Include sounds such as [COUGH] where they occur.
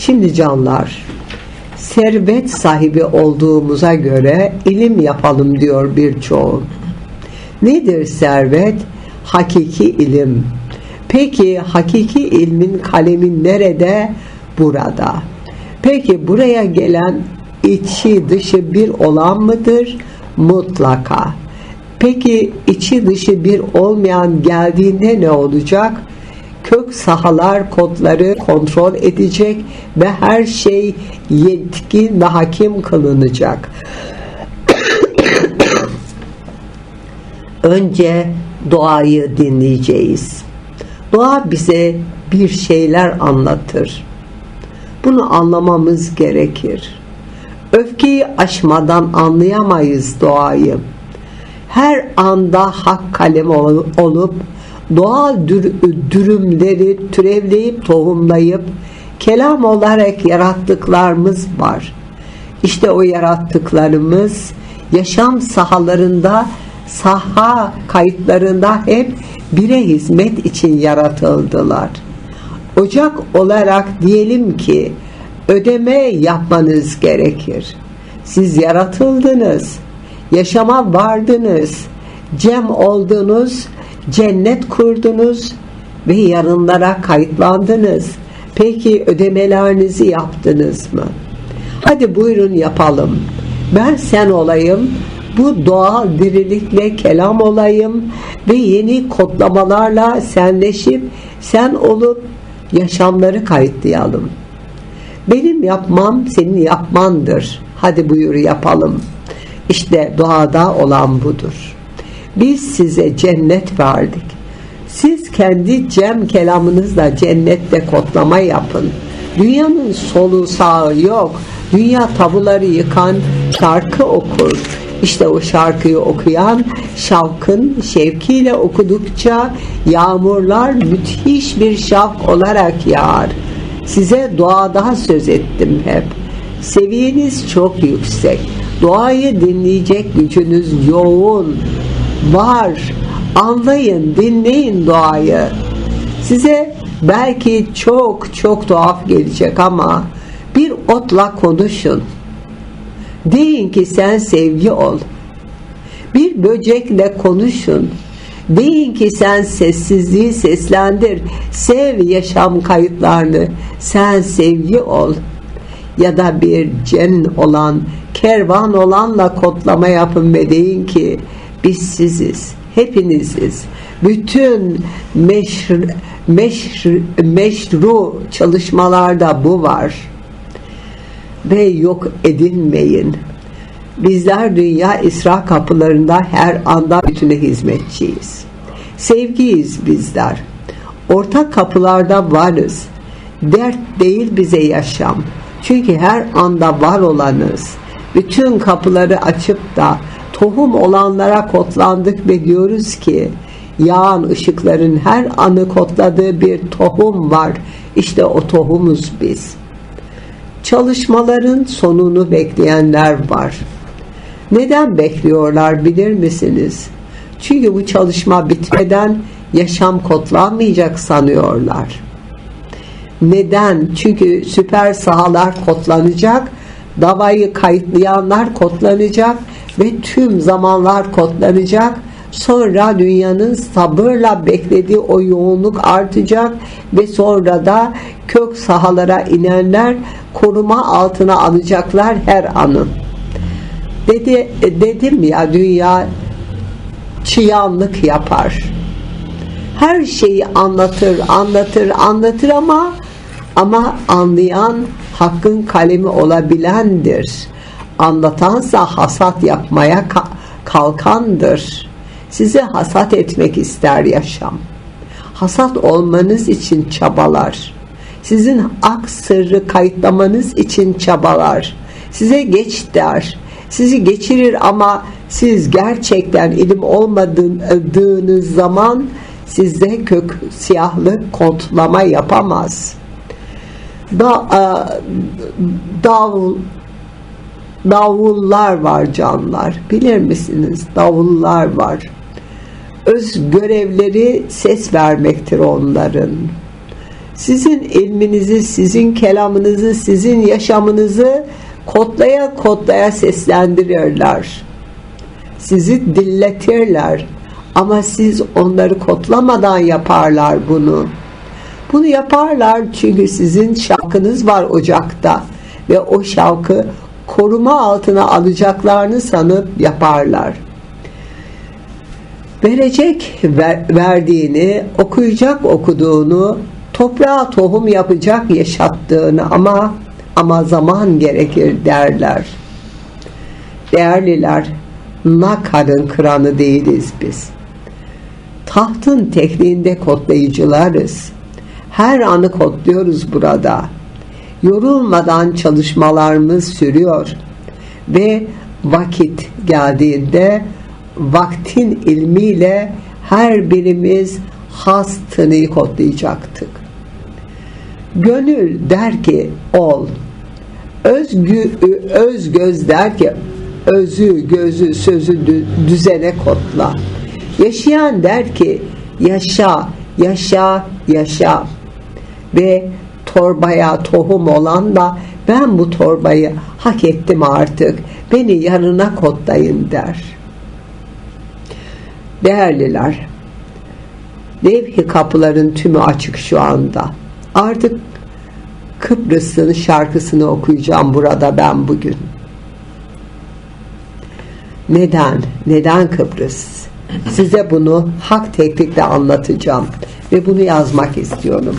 Şimdi canlar, servet sahibi olduğumuza göre ilim yapalım diyor birçoğu. Nedir servet? Hakiki ilim. Peki hakiki ilmin kalemi nerede? Burada. Peki buraya gelen içi dışı bir olan mıdır? Mutlaka. Peki içi dışı bir olmayan geldiğinde ne olacak? Kök sahalar kodları kontrol edecek ve her şey yetkin ve hakim kılınacak. [COUGHS] Önce doğayı dinleyeceğiz. Doğa bize bir şeyler anlatır. Bunu anlamamız gerekir. Öfkeyi aşmadan anlayamayız doğayı. Her anda hak kalem olup doğal dür dürümleri türevleyip tohumlayıp kelam olarak yarattıklarımız var. İşte o yarattıklarımız yaşam sahalarında saha kayıtlarında hep bire hizmet için yaratıldılar. Ocak olarak diyelim ki ödeme yapmanız gerekir. Siz yaratıldınız, yaşama vardınız, cem oldunuz, cennet kurdunuz ve yarınlara kayıtlandınız. Peki ödemelerinizi yaptınız mı? Hadi buyurun yapalım. Ben sen olayım, bu doğal dirilikle kelam olayım ve yeni kodlamalarla senleşip sen olup yaşamları kayıtlayalım. Benim yapmam senin yapmandır. Hadi buyur yapalım. İşte doğada olan budur. Biz size cennet verdik. Siz kendi cem kelamınızla cennette kodlama yapın. Dünyanın solu sağı yok. Dünya tabuları yıkan şarkı okur. İşte o şarkıyı okuyan şavkın şevkiyle okudukça yağmurlar müthiş bir şavk olarak yağar. Size doğada söz ettim hep. Seviyeniz çok yüksek. Doğayı dinleyecek gücünüz yoğun. Var. Anlayın, dinleyin doğayı. Size belki çok çok tuhaf gelecek ama bir otla konuşun. Deyin ki sen sevgi ol. Bir böcekle konuşun. Deyin ki sen sessizliği seslendir. Sev yaşam kayıtlarını. Sen sevgi ol. Ya da bir cen olan, kervan olanla kodlama yapın ve deyin ki biz siziz. Hepiniziz. Bütün meşr, meşr, meşru çalışmalarda bu var. Ve yok edilmeyin. Bizler dünya İsra kapılarında her anda bütüne hizmetçiyiz. Sevgiyiz bizler. Ortak kapılarda varız. Dert değil bize yaşam. Çünkü her anda var olanız. Bütün kapıları açıp da tohum olanlara kodlandık ve diyoruz ki yağan ışıkların her anı kodladığı bir tohum var. İşte o tohumuz biz. Çalışmaların sonunu bekleyenler var. Neden bekliyorlar bilir misiniz? Çünkü bu çalışma bitmeden yaşam kodlanmayacak sanıyorlar. Neden? Çünkü süper sahalar kodlanacak, davayı kayıtlayanlar kodlanacak ve tüm zamanlar kodlanacak. Sonra dünyanın sabırla beklediği o yoğunluk artacak ve sonra da kök sahalara inenler koruma altına alacaklar her anın. Dedi, dedim ya dünya çıyanlık yapar. Her şeyi anlatır, anlatır, anlatır ama ama anlayan hakkın kalemi olabilendir. Anlatansa hasat yapmaya kalkandır. Size hasat etmek ister yaşam. Hasat olmanız için çabalar. Sizin ak sırrı kayıtlamanız için çabalar. Size geç der sizi geçirir ama siz gerçekten ilim olmadığınız zaman sizde kök siyahlık kontlama yapamaz. Da, e, davul davullar var canlar. Bilir misiniz? Davullar var. Öz görevleri ses vermektir onların. Sizin ilminizi, sizin kelamınızı, sizin yaşamınızı kodlaya kodlaya seslendiriyorlar. Sizi dilletirler. Ama siz onları kodlamadan yaparlar bunu. Bunu yaparlar çünkü sizin şarkınız var ocakta ve o şarkı koruma altına alacaklarını sanıp yaparlar. Verecek ver- verdiğini, okuyacak okuduğunu, toprağa tohum yapacak yaşattığını ama ama zaman gerekir derler. Değerliler, nakarın kıranı değiliz biz. Tahtın tekniğinde kodlayıcılarız. Her anı kodluyoruz burada. Yorulmadan çalışmalarımız sürüyor. Ve vakit geldiğinde vaktin ilmiyle her birimiz has tınıyı kodlayacaktık. Gönül der ki ol. Özgü, öz göz der ki özü, gözü, sözü dü- düzene kodla. Yaşayan der ki yaşa, yaşa, yaşa. Ve torbaya tohum olan da ben bu torbayı hak ettim artık. Beni yanına kodlayın der. Değerliler, Levhi kapıların tümü açık şu anda. Artık Kıbrıs'ın şarkısını okuyacağım burada ben bugün. Neden? Neden Kıbrıs? Size bunu hak teknikle anlatacağım ve bunu yazmak istiyorum.